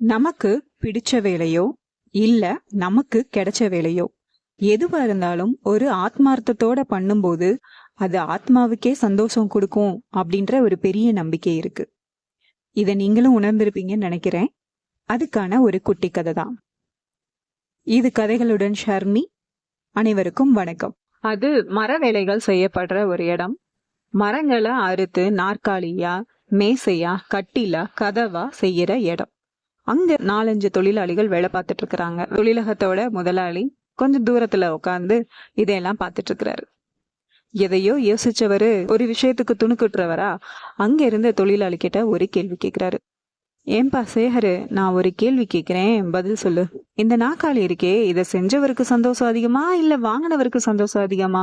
நமக்கு பிடிச்ச வேலையோ இல்ல நமக்கு கிடைச்ச வேலையோ. எதுவா இருந்தாலும் ஒரு ஆத்மார்த்தத்தோட பண்ணும்போது அது ஆத்மாவுக்கே சந்தோஷம் கொடுக்கும் அப்படின்ற ஒரு பெரிய நம்பிக்கை இருக்கு. இத நீங்களும் உணர்ந்திருப்பீங்கன்னு நினைக்கிறேன். அதுக்கான ஒரு குட்டி கதை தான். இது கதைகளுடன் ஷர்மி. அனைவருக்கும் வணக்கம். அது மர வேலைகள் செய்யப்படுற ஒரு இடம். மரங்களை அறுத்து நாற்காலியா மேசையா கட்டிலா கதவா செய்யற இடம். அங்க நாலஞ்சு தொழிலாளிகள் வேலை பார்த்துட்டு இருக்கிறாங்க தொழிலகத்தோட முதலாளி கொஞ்சம் தூரத்துல உட்காந்து இதையெல்லாம் பார்த்துட்டு இருக்கிறாரு எதையோ யோசிச்சவரு ஒரு விஷயத்துக்கு துணுக்குட்டுறவரா அங்க இருந்த தொழிலாளி கிட்ட ஒரு கேள்வி கேட்கிறாரு ஏன்பா சேகரு நான் ஒரு கேள்வி கேட்கிறேன் பதில் சொல்லு. இந்த நாக்காளி இருக்கே இத செஞ்சவருக்கு சந்தோஷம் அதிகமா இல்ல வாங்கினவருக்கு சந்தோஷம் அதிகமா?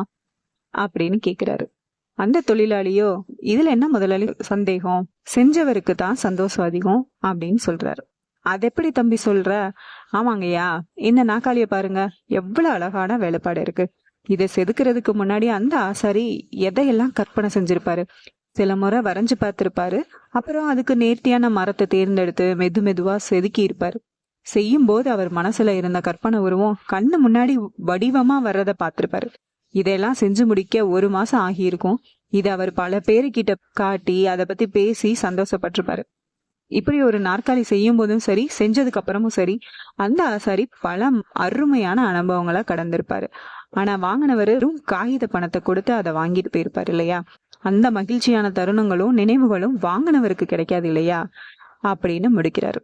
அப்படின்னு கேக்குறாரு. அந்த தொழிலாளியோ இதுல என்ன முதலாளி? சந்தேகம். செஞ்சவருக்கு தான் சந்தோஷம் அதிகம் அப்படின்னு சொல்றாரு. அது எப்படி தம்பி சொல்ற? ஆமாங்கய்யா. இந்த நாக்காளிய பாருங்க. எவ்வளவு அழகான வேலைப்பாடு இருக்கு. இதை செதுக்கிறதுக்கு முன்னாடி அந்த ஆசாரி எதையெல்லாம் கற்பனை செஞ்சிருப்பாரு? சில முறை வரைஞ்சு பார்த்திருப்பாரு. அப்புறம் அதுக்கு நேர்த்தியான மரத்தை தேர்ந்தெடுத்து மெது மெதுவா செதுக்கி இருப்பாரு. செய்யும் போது அவர் மனசுல இருந்த கற்பனை உருவம் கண்ணு முன்னாடி வடிவமா வர்றத பார்த்திருப்பாரு. இதெல்லாம் செஞ்சு முடிக்க ஒரு மாசம் ஆகியிருக்கும். இதை அவர் பல பேருக்கிட்ட காட்டி அதை பத்தி பேசி சந்தோஷப்பட்டிருப்பாரு. இப்படி ஒரு நாற்காலி செய்யும் போதும் சரி செஞ்சதுக்கு அப்புறமும் சரி அந்த ஆசாரி பல அருமையான அனுபவங்களை கடந்திருப்பாரு. ஆனா வாங்கினவர் காகித பணத்தை கொடுத்து அதை வாங்கிட்டு போயிருப்பாரு இல்லையா? அந்த மகிழ்ச்சியான தருணங்களும் நினைவுகளும் வாங்கினவருக்கு கிடைக்காது இல்லையா? அப்படின்னு முடிக்கிறாரு.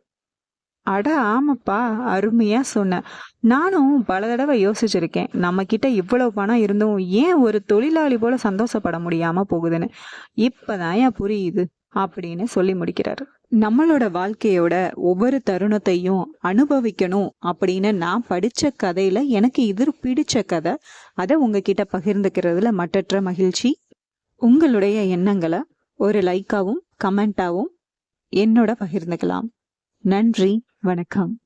அட ஆமாப்பா அருமையா சொன்ன. நானும் பல தடவை யோசிச்சிருக்கேன் நம்ம கிட்ட இவ்வளவு பணம் இருந்தும் ஏன் ஒரு தொழிலாளி போல சந்தோஷப்பட முடியாம போகுதுன்னு. இப்பதான் புரியுது அப்படின்னு சொல்லி முடிக்கிறாரு. நம்மளோட வாழ்க்கையோட ஒவ்வொரு தருணத்தையும் அனுபவிக்கணும் அப்படின்னு நான் படித்த கதையில எனக்கு இது பிடிச்ச கதை அதை உங்ககிட்ட பகிர்ந்துக்கிறதுல மற்றற்ற மகிழ்ச்சி. உங்களுடைய எண்ணங்களை ஒரு லைக்காவும் கமெண்டாவும் என்னோட பகிர்ந்துக்கலாம். நன்றி வணக்கம்.